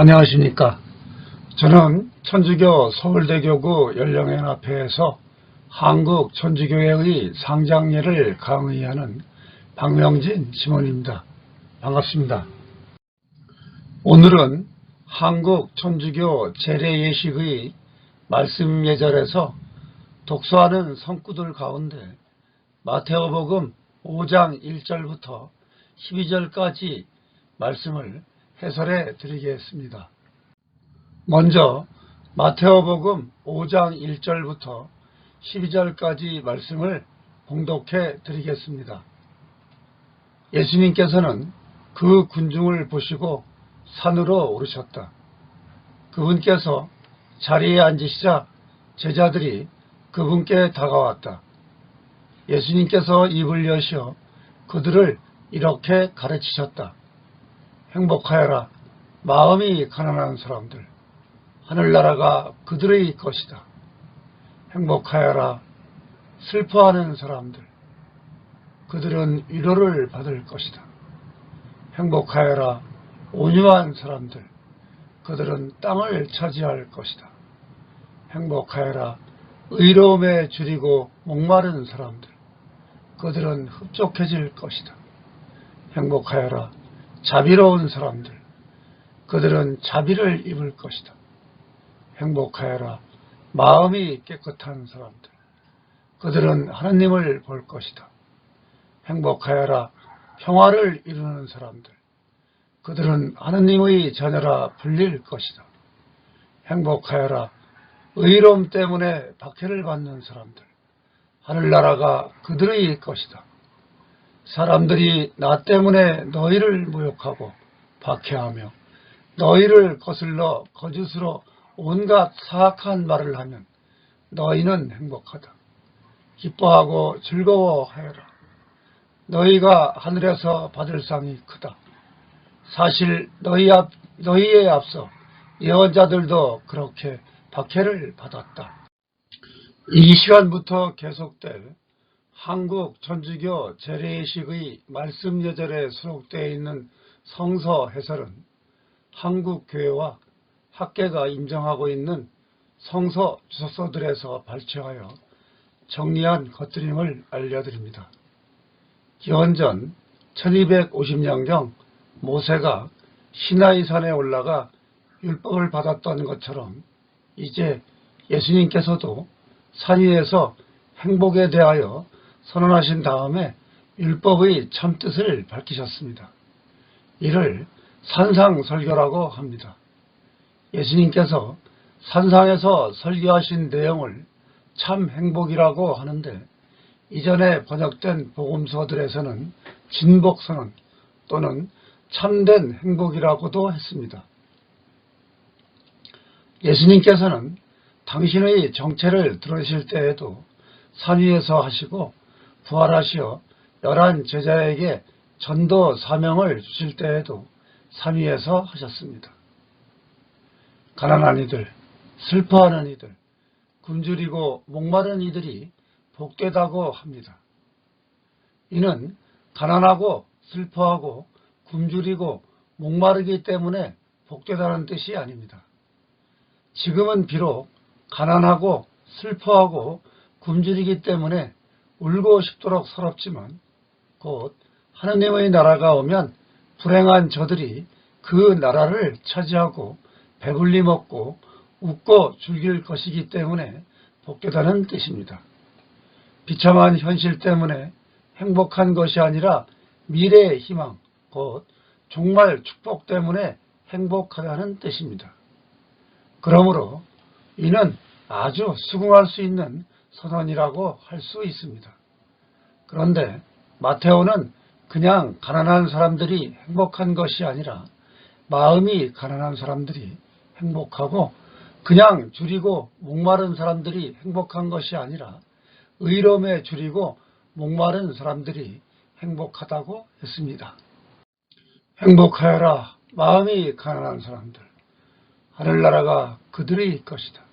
안녕하십니까. 저는 천주교 서울대교구 연령연합회에서 한국 천주교회의 상장례를 강의하는 박명진 지원입니다. 반갑습니다. 오늘은 한국 천주교 재래예식의 말씀 예절에서 독서하는 성구들 가운데 마테오복음 5장 1절부터 12절까지 말씀을 해설해 드리겠습니다. 먼저 마테오복음 5장 1절부터 12절까지 말씀을 봉독해 드리겠습니다. 예수님께서는 그 군중을 보시고 산으로 오르셨다. 그분께서 자리에 앉으시자 제자들이 그분께 다가왔다. 예수님께서 입을 여시어 그들을 이렇게 가르치셨다. 행복하여라. 마음이 가난한 사람들. 하늘나라가 그들의 것이다. 행복하여라. 슬퍼하는 사람들. 그들은 위로를 받을 것이다. 행복하여라. 온유한 사람들. 그들은 땅을 차지할 것이다. 행복하여라. 의로움에 줄이고 목마른 사람들. 그들은 흡족해질 것이다. 행복하여라. 자비로운 사람들. 그들은 자비를 입을 것이다. 행복하여라. 마음이 깨끗한 사람들. 그들은 하나님을 볼 것이다. 행복하여라. 평화를 이루는 사람들. 그들은 하나님의 자녀라 불릴 것이다. 행복하여라. 의로움 때문에 박해를 받는 사람들. 하늘나라가 그들의 것이다. 사람들이 나 때문에 너희를 모욕하고 박해하며 너희를 거슬러 거짓으로 온갖 사악한 말을 하면 너희는 행복하다. 기뻐하고 즐거워하여라. 너희가 하늘에서 받을 상이 크다. 사실 너희 앞, 너희에 앞서 예언자들도 그렇게 박해를 받았다. 이 시간부터 계속될 한국 천주교 재래의식의 말씀 예절에 수록되어 있는 성서 해설은 한국 교회와 학계가 인정하고 있는 성서 주석서들에서 발췌하여 정리한 것들임을 알려드립니다. 기원전 1250년경 모세가 시나이산에 올라가 율법을 받았던 것처럼 이제 예수님께서도 산 위에서 행복에 대하여 선언하신 다음에 율법의 참뜻을 밝히셨습니다. 이를 산상설교라고 합니다. 예수님께서 산상에서 설교하신 내용을 참 행복이라고 하는데 이전에 번역된 복음서들에서는 진복선언 또는 참된 행복이라고도 했습니다. 예수님께서는 당신의 정체를 들으실 때에도 산 위에서 하시고 부활하시어 열한 제자에게 전도 사명을 주실 때에도 산 위에서 하셨습니다. 가난한 이들, 슬퍼하는 이들, 굶주리고 목마른 이들이 복되다고 합니다. 이는 가난하고 슬퍼하고 굶주리고 목마르기 때문에 복되다는 뜻이 아닙니다. 지금은 비록 가난하고 슬퍼하고 굶주리기 때문에 울고 싶도록 서럽지만 곧 하느님의 나라가 오면 불행한 저들이 그 나라를 차지하고 배불리 먹고 웃고 즐길 것이기 때문에 복되다는 뜻입니다. 비참한 현실 때문에 행복한 것이 아니라 미래의 희망, 곧 정말 축복 때문에 행복하다는 뜻입니다. 그러므로 이는 아주 수긍할 수 있는 선언이라고 할 수 있습니다. 그런데 마테오는 그냥 가난한 사람들이 행복한 것이 아니라 마음이 가난한 사람들이 행복하고 그냥 줄이고 목마른 사람들이 행복한 것이 아니라 의로움에 줄이고 목마른 사람들이 행복하다고 했습니다. 행복하여라 마음이 가난한 사람들 하늘나라가 그들의 것이다.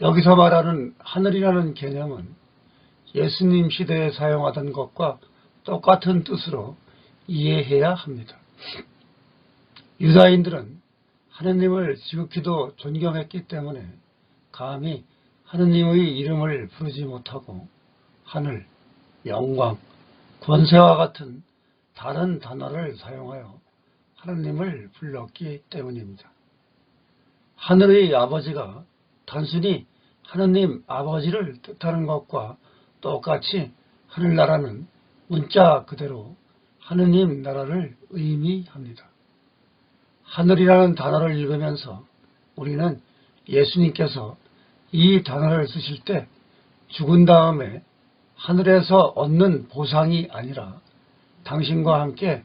여기서 말하는 하늘이라는 개념은 예수님 시대에 사용하던 것과 똑같은 뜻으로 이해해야 합니다. 유다인들은 하느님을 지극히도 존경했기 때문에 감히 하느님의 이름을 부르지 못하고 하늘, 영광, 권세와 같은 다른 단어를 사용하여 하느님을 불렀기 때문입니다. 하늘의 아버지가 단순히 하느님 아버지를 뜻하는 것과 똑같이 하늘나라는 문자 그대로 하느님 나라를 의미합니다. 하늘이라는 단어를 읽으면서 우리는 예수님께서 이 단어를 쓰실 때 죽은 다음에 하늘에서 얻는 보상이 아니라 당신과 함께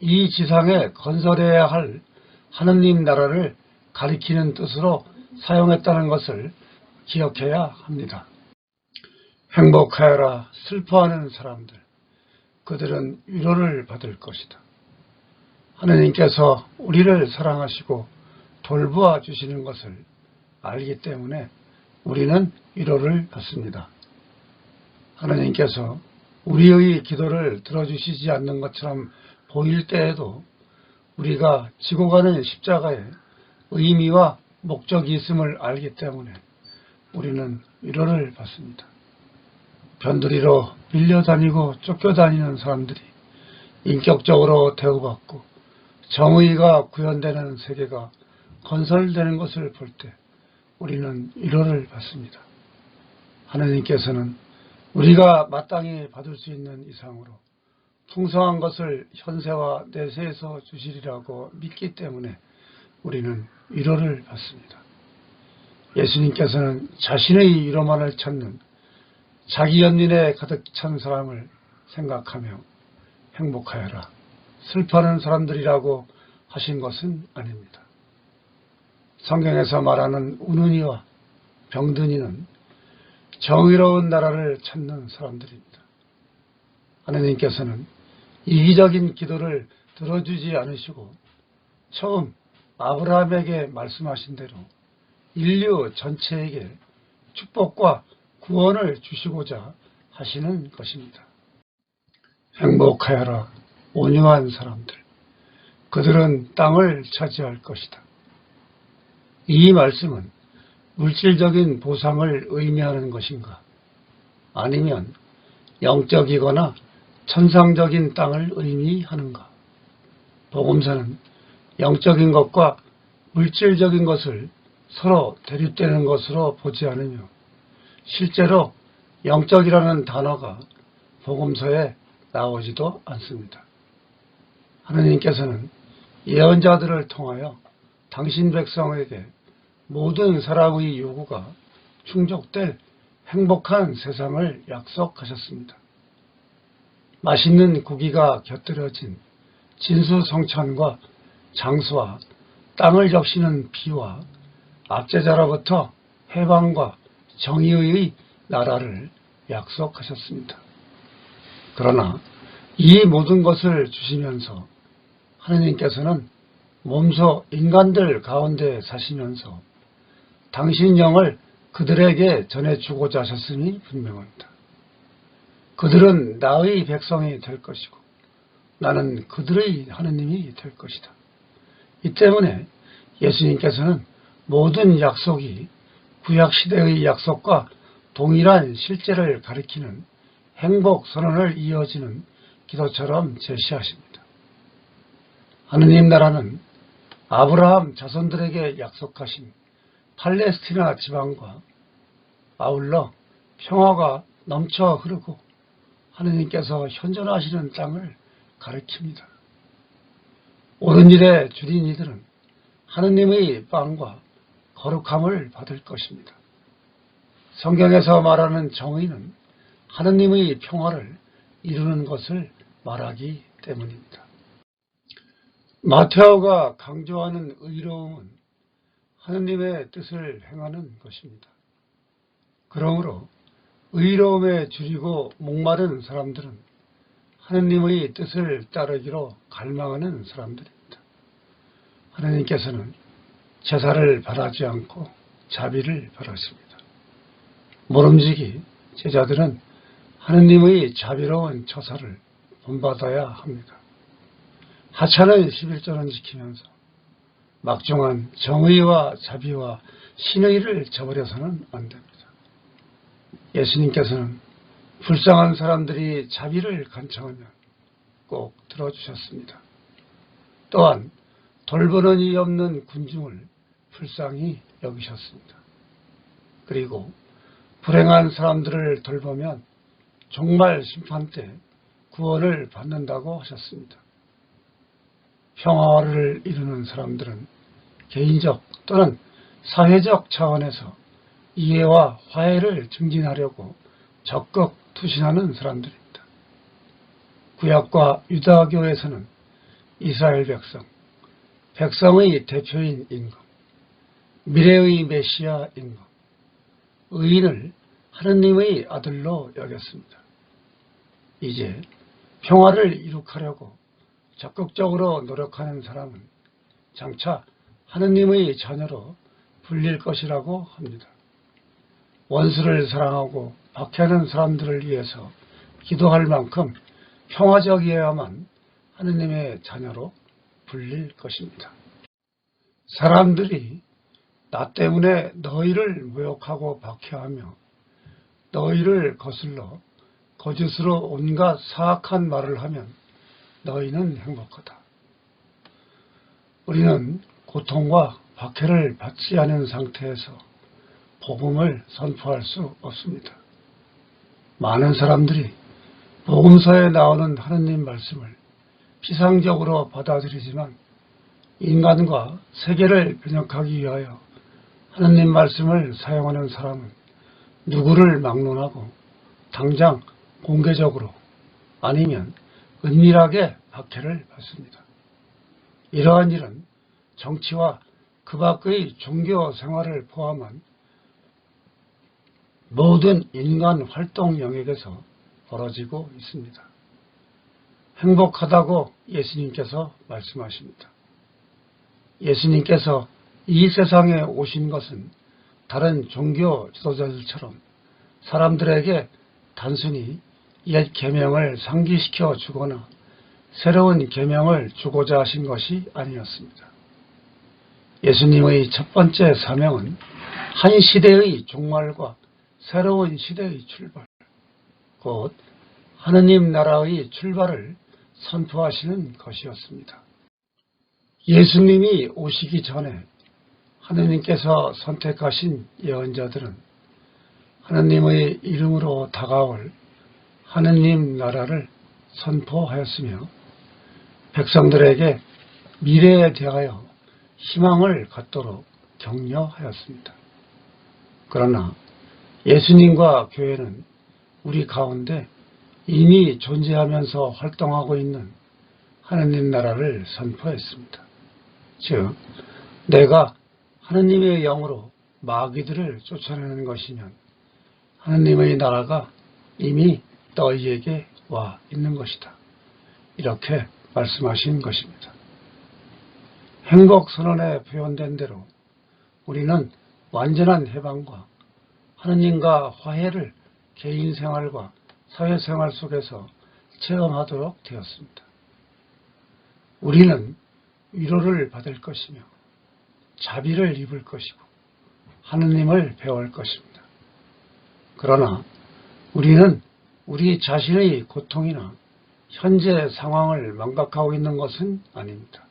이 지상에 건설해야 할 하느님 나라를 가리키는 뜻으로 사용했다는 것을 기억해야 합니다. 행복하여라 슬퍼하는 사람들 그들은 위로를 받을 것이다. 하느님께서 우리를 사랑하시고 돌보아 주시는 것을 알기 때문에 우리는 위로를 받습니다. 하느님께서 우리의 기도를 들어주시지 않는 것처럼 보일 때에도 우리가 지고 가는 십자가에 의미와 목적이 있음을 알기 때문에 우리는 위로를 받습니다. 변두리로 밀려다니고 쫓겨다니는 사람들이 인격적으로 대우받고 정의가 구현되는 세계가 건설되는 것을 볼 때 우리는 위로를 받습니다. 하나님께서는 우리가 마땅히 받을 수 있는 이상으로 풍성한 것을 현세와 내세에서 주시리라고 믿기 때문에 우리는 위로를 받습니다. 예수님께서는 자신의 위로만을 찾는 자기 연민에 가득 찬 사람을 생각하며 행복하여라. 슬퍼하는 사람들이라고 하신 것은 아닙니다. 성경에서 말하는 우는 이와 병든 이는 정의로운 나라를 찾는 사람들입니다. 하나님께서는 이기적인 기도를 들어주지 않으시고 처음 아브라함에게 말씀하신 대로 인류 전체에게 축복과 구원을 주시고자 하시는 것입니다. 행복하여라 온유한 사람들 그들은 땅을 차지할 것이다. 이 말씀은 물질적인 보상을 의미하는 것인가? 아니면 영적이거나 천상적인 땅을 의미하는가? 복음서는 영적인 것과 물질적인 것을 서로 대립되는 것으로 보지 않으며 실제로 영적이라는 단어가 복음서에 나오지도 않습니다. 하느님께서는 예언자들을 통하여 당신 백성에게 모든 사람의 요구가 충족될 행복한 세상을 약속하셨습니다. 맛있는 고기가 곁들여진 진수성찬과 장수와 땅을 적시는 비와 압제자로부터 해방과 정의의 나라를 약속하셨습니다. 그러나 이 모든 것을 주시면서 하느님께서는 몸소 인간들 가운데 사시면서 당신 영을 그들에게 전해주고자 하셨음이 분명합니다. 그들은 나의 백성이 될 것이고 나는 그들의 하느님이 될 것이다. 이 때문에 예수님께서는 모든 약속이 구약시대의 약속과 동일한 실제를 가리키는 행복 선언을 이어지는 기도처럼 제시하십니다. 하느님 나라는 아브라함 자손들에게 약속하신 팔레스티나 지방과 아울러 평화가 넘쳐 흐르고 하느님께서 현존하시는 땅을 가리킵니다. 옳은 일에 줄인 이들은 하느님의 빵과 거룩함을 받을 것입니다. 성경에서 말하는 정의는 하느님의 평화를 이루는 것을 말하기 때문입니다. 마테오가 강조하는 의로움은 하느님의 뜻을 행하는 것입니다. 그러므로 의로움에 줄이고 목마른 사람들은 하느님의 뜻을 따르기로 갈망하는 사람들입니다. 하느님께서는 제사를 바라지 않고 자비를 바라십니다. 모름지기 제자들은 하느님의 자비로운 처사를 본받아야 합니다. 하찮은 11조는 지키면서 막중한 정의와 자비와 신의를 저버려서는 안 됩니다. 예수님께서는 불쌍한 사람들이 자비를 간청하면 꼭 들어주셨습니다. 또한 돌보는 이 없는 군중을 불쌍히 여기셨습니다. 그리고 불행한 사람들을 돌보면 종말 심판 때 구원을 받는다고 하셨습니다. 평화를 이루는 사람들은 개인적 또는 사회적 차원에서 이해와 화해를 증진하려고 적극 투신하는 사람들입니다. 구약과 유다교에서는 이스라엘 백성, 백성의 대표인 임금, 미래의 메시아 임금, 의인을 하느님의 아들로 여겼습니다. 이제 평화를 이룩하려고 적극적으로 노력하는 사람은 장차 하느님의 자녀로 불릴 것이라고 합니다. 원수를 사랑하고 박해하는 사람들을 위해서 기도할 만큼 평화적이어야만 하느님의 자녀로 불릴 것입니다. 사람들이 나 때문에 너희를 모욕하고 박해하며 너희를 거슬러 거짓으로 온갖 사악한 말을 하면 너희는 행복하다. 우리는 고통과 박해를 받지 않은 상태에서 복음을 선포할 수 없습니다. 많은 사람들이 복음서에 나오는 하느님 말씀을 피상적으로 받아들이지만 인간과 세계를 변혁하기 위하여 하느님 말씀을 사용하는 사람은 누구를 막론하고 당장 공개적으로 아니면 은밀하게 박해를 받습니다. 이러한 일은 정치와 그 밖의 종교 생활을 포함한 모든 인간 활동 영역에서 벌어지고 있습니다. 행복하다고 예수님께서 말씀하십니다. 예수님께서 이 세상에 오신 것은 다른 종교 지도자들처럼 사람들에게 단순히 옛 계명을 상기시켜 주거나 새로운 계명을 주고자 하신 것이 아니었습니다. 예수님의 첫 번째 사명은 한 시대의 종말과 새로운 시대의 출발, 곧 하느님 나라의 출발을 선포하시는 것이었습니다. 예수님이 오시기 전에 하느님께서 선택하신 예언자들은 하느님의 이름으로 다가올 하느님 나라를 선포하였으며 백성들에게 미래에 대하여 희망을 갖도록 격려하였습니다. 그러나 예수님과 교회는 우리 가운데 이미 존재하면서 활동하고 있는 하느님 나라를 선포했습니다. 즉, 내가 하느님의 영으로 마귀들을 쫓아내는 것이면 하느님의 나라가 이미 너희에게 와 있는 것이다. 이렇게 말씀하신 것입니다. 행복 선언에 표현된 대로 우리는 완전한 해방과 하느님과 화해를 개인 생활과 사회생활 속에서 체험하도록 되었습니다. 우리는 위로를 받을 것이며 자비를 입을 것이고 하느님을 배울 것입니다. 그러나 우리는 우리 자신의 고통이나 현재 상황을 망각하고 있는 것은 아닙니다.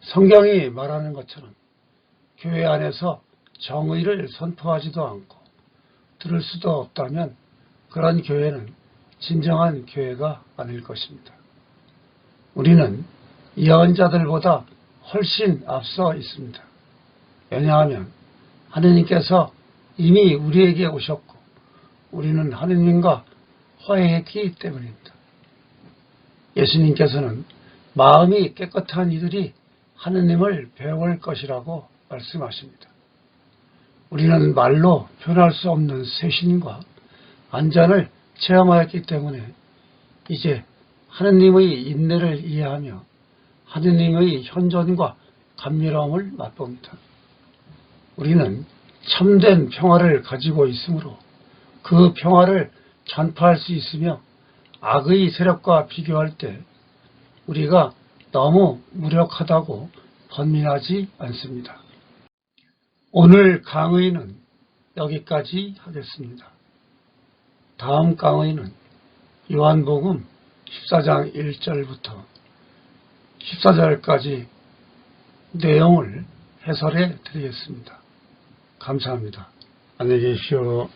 성경이 말하는 것처럼 교회 안에서 정의를 선포하지도 않고 들을 수도 없다면 그런 교회는 진정한 교회가 아닐 것입니다. 우리는 예언자들보다 훨씬 앞서 있습니다. 왜냐하면 하느님께서 이미 우리에게 오셨고 우리는 하느님과 화해했기 때문입니다. 예수님께서는 마음이 깨끗한 이들이 하느님을 배울 것이라고 말씀하십니다. 우리는 말로 표현할 수 없는 쇄신과 안전을 체험하였기 때문에 이제 하느님의 인내를 이해하며 하느님의 현존과 감미로움을 맛봅니다. 우리는 참된 평화를 가지고 있으므로 그 평화를 전파할 수 있으며 악의 세력과 비교할 때 우리가 너무 무력하다고 번민하지 않습니다. 오늘 강의는 여기까지 하겠습니다. 다음 강의는 요한복음 14장 1절부터 14절까지 내용을 해설해 드리겠습니다. 감사합니다. 안녕히 계십시오.